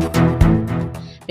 မ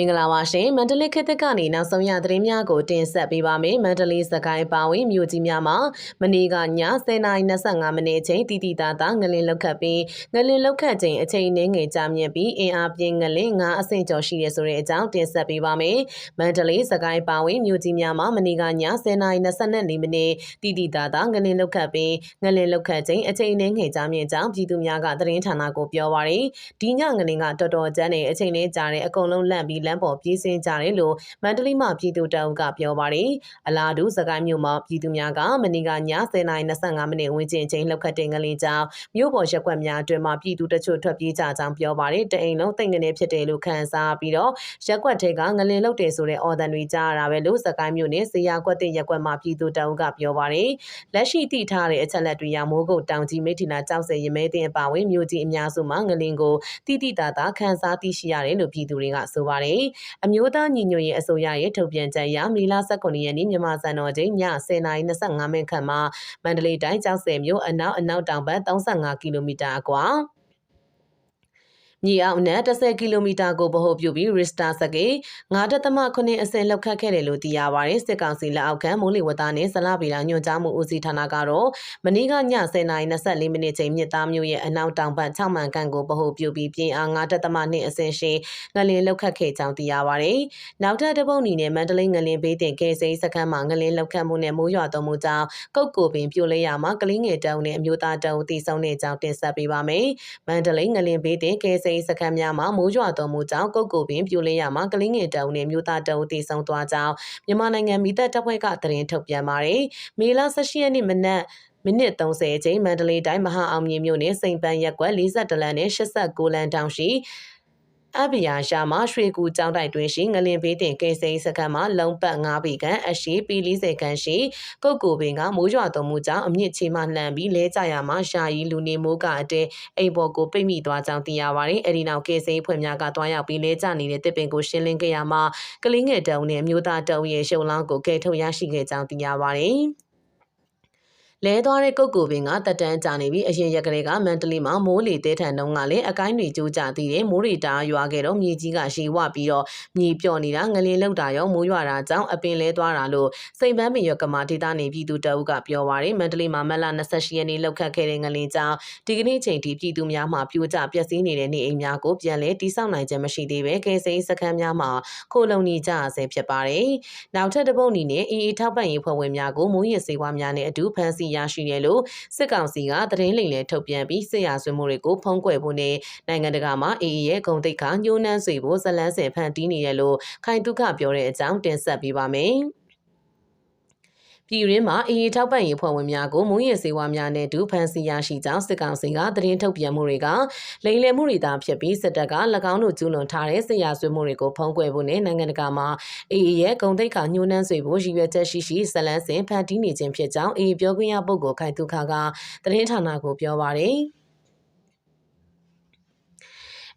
င်္ဂလာပါရှင်မန္တလေးခေတ်သစ်ကနေနောက်ဆုံးရသတင်းများကိုတင်ဆက်ပေးပါမယ်မန္တလေးစကိုင်းပါဝင်မြို့ကြီးများမှာမနေ့ကည10:25မိနစ်အချိန်တီတီတာတာငလင်လောက်ခတ်ပြီးငလင်လောက်ခတ်ချိန်အချိန်နှင်းငယ်ကြာမြင့်ပြီးအင်အားပြင်းငလင်9အဆင့်ကျော်ရှိရဆိုတဲ့အကြောင်းတင်ဆက်ပေးပါမယ်မန္တလေးစကိုင်းပါဝင်မြို့ကြီးများမှာမနေ့ကည10:24မိနစ်တီတီတာတာငလင်လောက်ခတ်ပြီးငလင်လောက်ခတ်ချိန်အချိန်နှင်းငယ်ကြာမြင့်ကြောင်းပြည်သူများကသတင်းဌာနကိုပြောပါရယ်ဒီညငလင်ကတော်တော်ကျန်းနေအချိန်လေးကြာတဲ့အကုန်လုံးလန့်ပြီးလမ်းပေါ်ပြေးဆင်းကြတယ်လို့မန္တလေးမှာပြည်သူတအုပ်ကပြောပါတယ်။အလားတူစကိုင်းမြို့မှာပြည်သူများကမနေ့ကည10:25မိနစ်ဝန်းကျင်ချိန်လှုပ်ခတ်တဲ့ငလင်ကြောင့်မြို့ပေါ်ရက်ကွက်များအတွင်းမှာပြည်သူတချို့ထွက်ပြေးကြကြောင်းပြောပါတယ်။တအိမ်လုံးတိတ်ငနေဖြစ်တယ်လို့ခန့်စားပြီးတော့ရက်ကွက်ထဲကငလင်လှုပ်တယ်ဆိုတဲ့အော်ဒန်တွေကြားရတာပဲလို့စကိုင်းမြို့နယ်ဇေယျကွက်တဲ့ရက်ကွက်မှာပြည်သူတအုပ်ကပြောပါတယ်။လက်ရှိတည်ထားတဲ့အချက်လက်တွေရမိုးကုတ်တောင်ကြီးမိထီလာကြောက်စဲရမဲတဲ့အပါဝင်မြို့ကြီးအများစုမှာငလင်ကိုတိတိတသာခန်းစားသိရှိရတယ်လို့ပြည်သူတွေကဆိုပါတယ်။အမျိုးသားညီညွတ်ရေးအစိုးရရဲ့ထုတ်ပြန်ချက်အရမေလ19ရက်နေ့မြန်မာစံတော်ချိန်ည10:25မိနစ်ခန့်မှာမန္တလေးတိုင်းကျောက်ဆည်မြို့အနောက်အနောက်တောင်ဘက်35ကီလိုမီတာအကွာ မြေအောက်နဲ့10ကီလိုမီတာကိုဗဟိုပြုပြီး Rista စကေ9.9အဆင့်လောက်ခတ်ခဲ့တယ်လို့သိရပါတယ်စစ်ကောင်စီလက်အောက်ခံမိုးလေဝသနဲ့ဇလဗီလာညွှန်ကြားမှုဦးစီးဌာနကတော့မနေ့ကည10:24မိနစ်ချိန်မြစ်သားမြို့ရဲ့အနောက်တောင်ဘက်6မှန်ကန်ကိုဗဟိုပြုပြီးပြင်းအား9.2အဆင့်ရှိငလင်လောက်ခတ်ခဲ့ကြောင်းသိရပါတယ်နောက်ထပ်တစ်ပုတ်အနေနဲ့မန္တလေးငလင်ဘေးတင်ကဲစိမ်းစခန်းမှာငလင်လောက်ခတ်မှုနဲ့မိုးရွာသွန်းမှုကြောင့်ကုတ်ကိုပင်ပြိုလဲရမှာကလေးငယ်တောင်နဲ့အမျိုးသားတောင်တည်ဆုံတဲ့ကြောင်းတင်ဆက်ပေးပါမယ်မန္တလေးငလင်ဘေးတင်ကဲစိမ်းစခန်းများမှာမိုးရွာသွန်းမှုကြောင့်ကုတ်ကိုပင်ပြိုလဲရမှာကလင်းငယ်တောင်နဲ့မြို့သားတောင်တည်ဆုံသွားကြောင်းမြန်မာနိုင်ငံမိသက်တပ်ဖွဲ့ကသတင်းထုတ်ပြန်ပါတယ်။မေလ18ရက်နေ့မနက်မိနစ်30အချိန်မန္တလေးတိုင်းမဟာအောင်မြေမြို့နယ်စိန်ပန်းရက်ကွက်42လမ်းနဲ့89လမ်းတောင်ရှိ အဘိယာရှာမှာရွှေကူကျောင်းတိုက်တွင်ရှိငလင်ဘေးတင်ကယ်ဆယ်စခန်းမှာလုံပတ်9ပေခန့်အရှိပီ40ခန့်ရှိကုတ်ကိုပင်ကမိုးရွာသွန်းမှုကြောင့်အမြင့်ချေမှလှန်ပြီးလဲကျရမှာရှာရီလူနေမိုးကအတဲအိမ်ပေါ်ကိုပိတ်မိသွားကြောင်းသိရပါတယ်။အဲဒီနောက်ကယ်ဆယ်ဖွဲ့များကတွားရောက်ပြီးလဲကျနေတဲ့တစ်ပင်ကိုရှင်းလင်းခဲ့ရမှာကလင်းငယ်တုံနဲ့အမျိုးသားတုံရဲ့ရှုံလောင်းကိုကယ်ထုတ်ရရှိခဲ့ကြောင်းသိရပါတယ်။ လဲသွားတဲ့ကုတ်ကိုပင်ကတက်တန်းကြနေပြီးအရင်ရက်ကလေးကမန္တလေးမှာမိုးလေတဲထန်တုန်းကလည်းအကိုင်းတွေကျိုးကြသေးတယ်မိုးရီတာရွာခဲ့တော့မြေကြီးကရှည်ဝပြီးတော့မြေပြော့နေတာငလင်းလောက်တာရောမိုးရွာတာကြောင့်အပင်လဲသွားတာလို့စိန်ပန်းပင်ရကမာဒေသနေပြည်သူတအုပ်ကပြောပါရယ်မန္တလေးမှာမက်လာ28ရက်နေ့လောက်ခတ်ခဲ့တဲ့ငလင်းကြောင့်ဒီကနေ့ချိန်ထိပြည်သူများမှပြိုကျပျက်စီးနေတဲ့နေအိမ်များကိုပြန်လဲတိစောက်နိုင်ခြင်းမရှိသေးပဲကယ်ဆယ်စခန်းများမှာခိုလုံနေကြဆဲဖြစ်ပါတယ်နောက်ထပ်တစ်ပုတ်အနေနဲ့အေးအေးထောက်ပံ့ရေးဖွဲ့ဝင်များကိုမိုးရစေဝါများနဲ့အတူဖမ်းဆီးရရှိတယ်လို့စစ်ကောင်စီကသတင်းလိမ်လည်ထုတ်ပြန်ပြီးစစ်ရာဆွေးမှုတွေကိုဖုံးကွယ်ဖို့နဲ့နိုင်ငံတကာမှာအေအေရဲ့ဂုံတိတ်ခါညှိုးနှမ်းစေဖို့ဇလန်းစင်ဖန်တီးနေတယ်လို့ခိုင်တုခပြောတဲ့အကြောင်းတင်ဆက်ပေးပါမယ်။ ပြည်ရင်းမှာအေးထောက်ပံ့ရေးဖွဲ့ဝင်များကိုမူရည်စေဝါများနဲ့ဒူဖန်စီရရှိကြောင်းစစ်ကောင်စီကသတင်းထုတ်ပြန်မှုတွေကလိမ်လည်မှုတွေသာဖြစ်ပြီးစစ်တပ်က၎င်းတို့ကျူးလွန်ထားတဲ့စစ်ရာဆွေးမှုတွေကိုဖုံးကွယ်ဖို့နဲ့နိုင်ငံတကာမှာအေးရဲ့ဂုံတိတ်ခါညှိုးနှမ်းစေဖို့ရည်ရွယ်ချက်ရှိရှိဇလန်းစင်ဖန်တီးနေခြင်းဖြစ်ကြောင်းအေးပြောခွင့်ရပုဂ္ဂိုလ်ခိုင်တုခကသတင်းဌာနကိုပြောပါရယ်။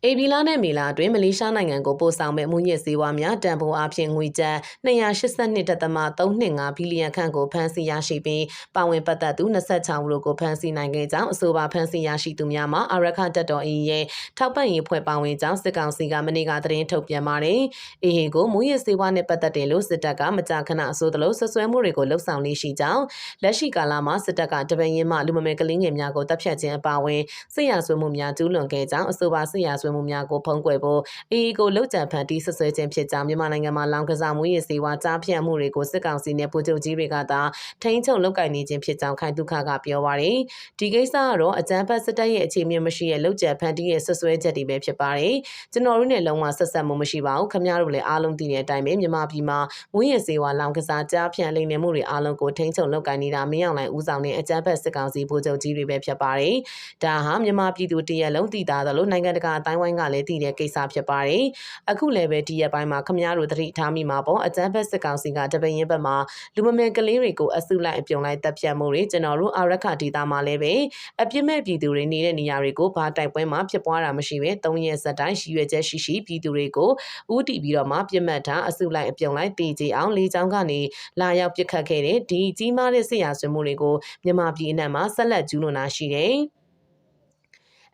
အေဘီလာနဲ့မေလာအတွင်းမလေးရှားနိုင်ငံကိုပို့ဆောင်မဲ့မူညစ်စေဝါများတန်ဖိုးအဖြစ်ငွေကျပ်282.325ဘီလီယံခန့်ကိုဖမ်းဆီးရရှိပြီးပါဝင်ပတ်သက်သူ26ဦးတို့ကိုဖမ်းဆီးနိုင်ခဲ့ကြောင်းအဆိုပါဖမ်းဆီးရရှိသူများမှာအရခတက်တော်အေးရဲ့ထောက်ပံ့ရေးဖွဲ့ပါဝင်ကြောင်းစစ်ကောင်စီကမနေ့ကသတင်းထုတ်ပြန်ပါတယ်။အေးဟင်ကိုမူညစ်စေဝါနဲ့ပတ်သက်တယ်လို့စစ်တပ်ကမကြာခဏအဆိုသလိုဆွဆွဲမှုတွေကိုလှုပ်ဆောင်နေရှိကြောင်းလက်ရှိကာလမှာစစ်တပ်ကတပင်ရင်မှလူမမယ်ကလေးငယ်များကိုတပ်ဖြတ်ခြင်းအပါအဝင်စစ်ရာဆွေးမှုများကျူးလွန်ခဲ့ကြောင်းအဆိုပါစစ်ရာဆွေးမှုများကိုဖုံးကွယ်ဖို့အေအေကိုလောက်ကြံဖန်တီးဆွဆွဲခြင်းဖြစ်ကြောင်းမြန်မာနိုင်ငံမှာလောင်ကစားမှုရေးစေဝါကြားဖြတ်မှုတွေကိုစစ်ကောင်စီနဲ့ဗိုလ်ချုပ်ကြီးတွေကသာထိန်းချုပ်လုပ်ကင်နေခြင်းဖြစ်ကြောင်းခိုင်ဒုက္ခကပြောပါရယ်ဒီကိစ္စကတော့အကြမ်းဖက်စစ်တပ်ရဲ့အခြေမြင့်မရှိတဲ့လောက်ကြံဖန်တီးရဲ့ဆွဆွဲချက်တွေပဲဖြစ်ပါတယ်ကျွန်တော်တို့နဲ့လုံးဝဆက်ဆက်မှုမရှိပါဘူးခင်ဗျားတို့လည်းအားလုံးသိတဲ့အတိုင်းပဲမြန်မာပြည်မှာမွေးရစေဝါလောင်ကစားကြားဖြတ်လိမ့်နေမှုတွေအားလုံးကိုထိန်းချုပ်လုပ်ကင်နေတာမင်းအောင်လှိုင်ဦးဆောင်တဲ့အကြမ်းဖက်စစ်ကောင်စီဗိုလ်ချုပ်ကြီးတွေပဲဖြစ်ပါတယ်ဒါဟာမြန်မာပြည်သူတရက်လုံးတည်တာသလိုနိုင်ငံတကာအတိုင်းဝိုင်းကလည်းတည်တဲ့ကိစ္စဖြစ်ပါတယ်။အခုလည်းပဲဒီရက်ပိုင်းမှာခမည်းတော်သတိထားမိမှာပေါ့အကြမ်းဖက်စစ်ကောင်စီကတပင်းရင်ဘက်မှာလူမမယ်ကလေးတွေကိုအစုလိုက်အပြုံလိုက်တပ်ဖြတ်မှုတွေကျွန်တော်တို့အာရခဒေတာမှာလည်းပဲအပြစ်မဲ့ပြည်သူတွေနေတဲ့နေရာတွေကိုဘာတိုက်ပွဲမှာဖြစ်ပွားတာမရှိပဲ၃ရက်ဆက်တိုင်းရှိရွယ်ချက်ရှိရှိပြည်သူတွေကိုဥတီပြီးတော့မှပြစ်မှတ်ထားအစုလိုက်အပြုံလိုက်တေးကြအောင်လေးချောင်းကနေလာရောက်ပစ်ခတ်ခဲ့တဲ့ဒီကြီးမားတဲ့ဆရာဆွေးမှုတွေကိုမြန်မာပြည်အနှံ့မှာဆက်လက်ကျူးလွန်တာရှိတယ်။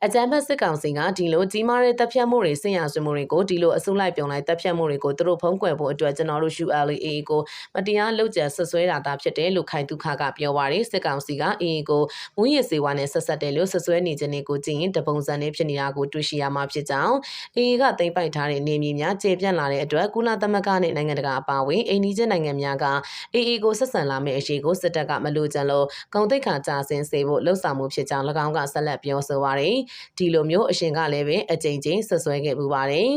အအကြမ်းဖက်စစ်ကောင်စီကဒီလိုကြီးမားတဲ့တပ်ဖြတ်မှုတွေဆင်ရဆွေးမှုတွေကိုဒီလိုအစုလိုက်ပြုံလိုက်တပ်ဖြတ်မှုတွေကိုသူတို့ဖုံးကွယ်ဖို့အတွက်ကျွန်တော်တို့ ULA ကိုမတရားလုပ်ကြံဆွဆွဲတာသာဖြစ်တယ်လို့ခိုင်တုခကပြောပါရယ်စစ်ကောင်စီက AA ကိုမူရည်စေဝါနဲ့ဆက်ဆက်တယ်လို့ဆွဆွဲနေခြင်းတွေကိုကြည့်ရင်တပုံစံနဲ့ဖြစ်နေတာကိုတွေ့ရှိရမှာဖြစ်ကြောင်း AA ကသိမ်းပိုက်ထားတဲ့နေမြေများကျေပြန့်လာတဲ့အတွက်ကုလသမဂ္ဂနဲ့နိုင်ငံတကာအပါအဝင်အိန္ဒိယနိုင်ငံများက AA ကိုဆက်ဆံလာမယ့်အရှိကိုစစ်တပ်ကမလိုချင်လို့ဂုံတိတ်ခါကြာဆင်းစေဖို့လှုံ့ဆော်မှုဖြစ်ကြောင်း၎င်းကဆက်လက်ပြောဆိုပါရယ်ဒီလိုမျိုးအရှင်ကလည်းပဲအကြိမ်ကြိမ်ဆွဆွဲခဲ့ပူပါတယ်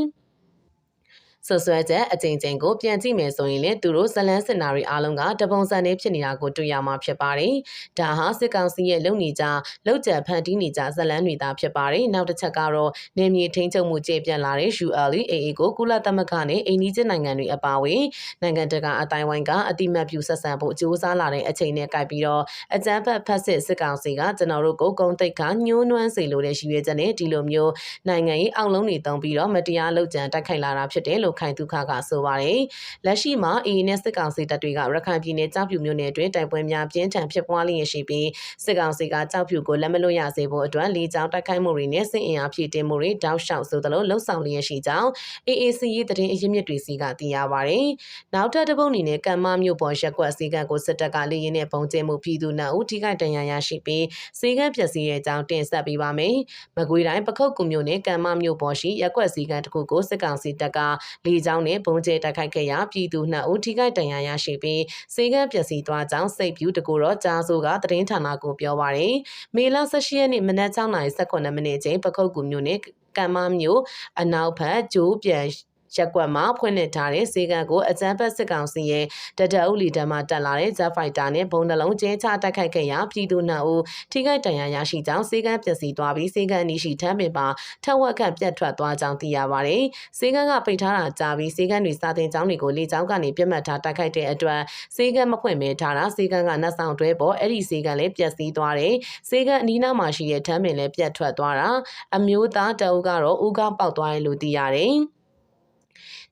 ဆွဆွဲချက်အကြိမ်ကြိမ်ကိုပြန်ကြည့်မယ်ဆိုရင်လည်းသူတို့ဇလန်းစင်နာရီအားလုံးကတပုံစံနဲ့ဖြစ်နေတာကိုတွေ့ရမှာဖြစ်ပါတယ်။ဒါဟာစစ်ကောင်စီရဲ့လုံနေကြလောက်ကျန်ဖန်တီးနေကြဇလန်းတွေသာဖြစ်ပါတယ်။နောက်တစ်ချက်ကတော့နေမြေထိန်းချုပ်မှုကျေပြန့်လာတဲ့ ULA ကိုကုလသမဂ္ဂနဲ့အိန္ဒိယနိုင်ငံတွေအပါအဝင်နိုင်ငံတကာအတိုင်းဝိုင်းကအတိမတ်ပြုဆက်ဆံဖို့ကြိုးစားလာတဲ့အချိန်နဲ့ကြိုက်ပြီးတော့အကြမ်းဖက်ဖက်စစ်စစ်ကောင်စီကကျွန်တော်တို့ကိုကုန်းတိတ်ကညှိုးနွမ်းစေလိုတဲ့ရှိရွေးချက်နဲ့ဒီလိုမျိုးနိုင်ငံရေးအောက်လုံးတွေတုံးပြီးတော့မတရားလုပ်ကြံတိုက်ခိုက်လာတာဖြစ်တယ်လို့ခိုင်ဒုက္ခကဆိုပါတယ်။လက်ရှိမှာ AA နဲ့စစ်ကောင်စီတပ်တွေကရခိုင်ပြည်နယ်ကြောက်ဖြူမြို့နယ်အတွင်းတိုက်ပွဲများပြင်းထန်ဖြစ်ပွားလျက်ရှိပြီးစစ်ကောင်စီကကြောက်ဖြူကိုလက်မလွတ်ရစေဖို့အတွက်လေကြောင်းတိုက်ခိုက်မှုတွေနဲ့စစ်အင်အားဖြည့်တင်းမှုတွေတောက်လျှောက်ဆိုသလိုလှုံ့ဆော်လျက်ရှိကြောင်း AAC ရေးသတင်းအရင်းမြစ်တွေစီကသိရပါတယ်။နောက်ထပ်တစ်ပုတ်အနေနဲ့ကမ္မမြို့ပေါ်ရက်ကွက်စီကံကိုစစ်တပ်ကလေရင်နဲ့ပုံကျဲမှုပြည်သူနှံဦးထိခိုက်ဒဏ်ရာရရှိပြီးစီကံပျက်စီးတဲ့အကြောင်းတင်ဆက်ပေးပါမယ်။မကွေးတိုင်းပခုတ်ကူမြို့နယ်ကမ္မမြို့ပေါ်ရှိရက်ကွက်စီကံတစ်ခုကိုစစ်ကောင်စီတပ်ကလေကြောင်းနဲ့ပုံကျဲတိုက်ခိုက်ခဲ့ရာပြည်သူနှံဦးထိခိုက်ဒဏ်ရာရရှိပြီးစီကံပျက်စီးသွားကြောင်းစိတ်ပြူတကူတော့ကြားဆိုကသတင်းဌာနကိုပြောပါရယ်။မေလ18ရက်နေ့မနက်6:18မိနစ်ချိန်ပခုတ်ကူမြို့နယ်ကမ္မမြို့အနောက်ဘက်ဂျိုးပြန် ရက်ကွက်မှာဖွင့်လှစ်ထားတဲ့ဈေးကန်းကိုအကြမ်းဖက်စစ်ကောင်စီရဲ့တတအုပ်လီတန်းမှတက်လာတဲ့ Jet Fighter နဲ့ဘုံနှလုံးကျဲချတိုက်ခိုက်ခဲ့ရာပြည်သူနှံဦးထိခိုက်ဒဏ်ရာရရှိကြောင်းဈေးကန်းပျက်စီးသွားပြီးဈေးကန်းနီးရှိထမ်းပင်ပါထက်ဝက်ကပြတ်ထွက်သွားကြောင်းသိရပါတယ်။ဈေးကန်းကပိတ်ထားတာကြာပြီးဈေးကန်းတွေစာတင်ကြောင်းတွေကိုလေကြောင်းကနေပြတ်မှတ်ထားတိုက်ခိုက်တဲ့အတွက်ဈေးကန်းမဖွင့်မဲထားတာဈေးကန်းကနတ်ဆောင်တွဲပေါ်အဲ့ဒီဈေးကန်းလည်းပျက်စီးသွားတယ်။ဈေးကန်းအနီးနားမှာရှိတဲ့ထမ်းပင်လည်းပြတ်ထွက်သွားတာအမျိုးသားတအုပ်ကတော့ဦးကောင်းပေါက်သွားတယ်လို့သိရတယ်။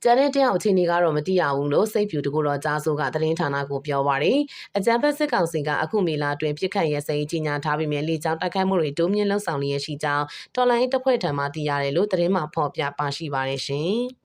ကျန်တဲ့တယောက်အခြေအနေကတော့မသိရဘူးလို့စိတ်ဖြူတကူတော်ကြားဆိုကသတင်းဌာနကိုပြောပါရယ်အကြံဖက်စစ်ကောင်စီကအခုမေလာတွင်ပြစ်ခတ်ရဲစိန်ကြီးညာထားပြီးမြဲလေကြောင်းတိုက်ခိုက်မှုတွေတိုးမြင့်လှုံ့ဆော်လျက်ရှိကြောင်းတော်လိုင်းတပ်ဖွဲ့ထံမှသိရတယ်လို့သတင်းမှဖော်ပြပါရှိပါတယ်ရှင်။